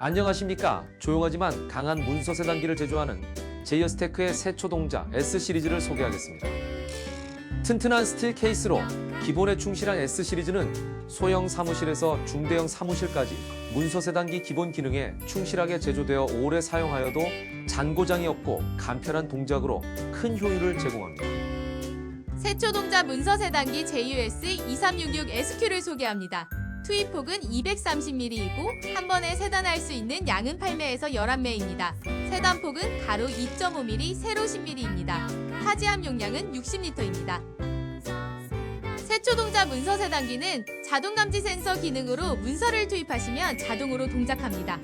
안녕하십니까. 조용하지만 강한 문서 세단기를 제조하는 제이어스테크의 세초동자 S 시리즈를 소개하겠습니다. 튼튼한 스틸 케이스로 기본에 충실한 S 시리즈는 소형 사무실에서 중대형 사무실까지 문서 세단기 기본 기능에 충실하게 제조되어 오래 사용하여도 잔고장이 없고 간편한 동작으로 큰 효율을 제공합니다. 세초동자 문서 세단기 JUS 2366 SQ를 소개합니다. 투입폭은 230mm이고 한 번에 세단할 수 있는 양은 8매에서 11매입니다. 세단폭은 가로 2.5mm, 세로 10mm입니다. 타지함 용량은 60L입니다. 세초 동자 문서 세단기는 자동 감지 센서 기능으로 문서를 투입하시면 자동으로 동작합니다.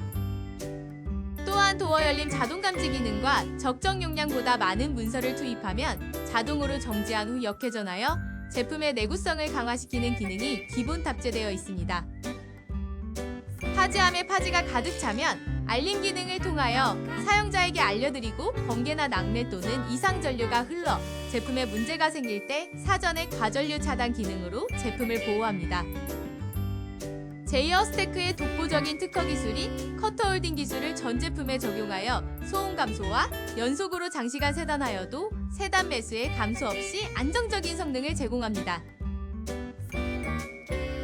또한 도어 열림 자동 감지 기능과 적정 용량보다 많은 문서를 투입하면 자동으로 정지한 후 역회전하여 제품의 내구성을 강화시키는 기능이 기본 탑재되어 있습니다. 파지함에 파지가 가득 차면 알림 기능을 통하여 사용자에게 알려드리고 번개나 낙뢰 또는 이상 전류가 흘러 제품에 문제가 생길 때 사전에 과전류 차단 기능으로 제품을 보호합니다. 제이어 스테크의 독보적인 특허 기술인 커터 홀딩 기술을 전 제품에 적용하여 소음 감소와 연속으로 장시간 세단하여도 세단 매수에 감소 없이 안정적인 성능을 제공합니다.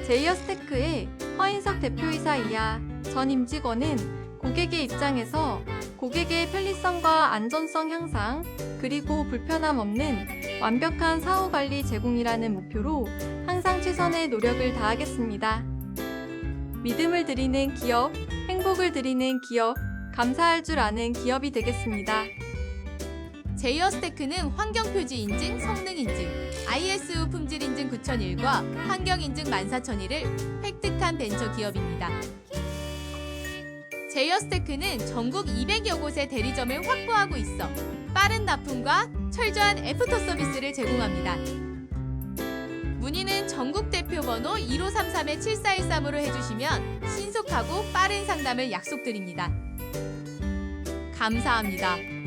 제이어 스테크의 허인석 대표이사이야 전 임직원은 고객의 입장에서 고객의 편리성과 안전성 향상 그리고 불편함 없는 완벽한 사후 관리 제공이라는 목표로 항상 최선의 노력을 다하겠습니다. 믿음을 드리는 기업, 행복을 드리는 기업, 감사할 줄 아는 기업이 되겠습니다. 제이어스테크는 환경표지 인증, 성능 인증, ISO 품질 인증 9001과 환경 인증 14001을 획득한 벤처 기업입니다. 제이어스테크는 전국 200여 곳의 대리점을 확보하고 있어 빠른 납품과 철저한 애프터 서비스를 제공합니다. 문의는 전국 대표 번호 1533-7413으로 해주시면 신속하고 빠른 상담을 약속드립니다. 감사합니다.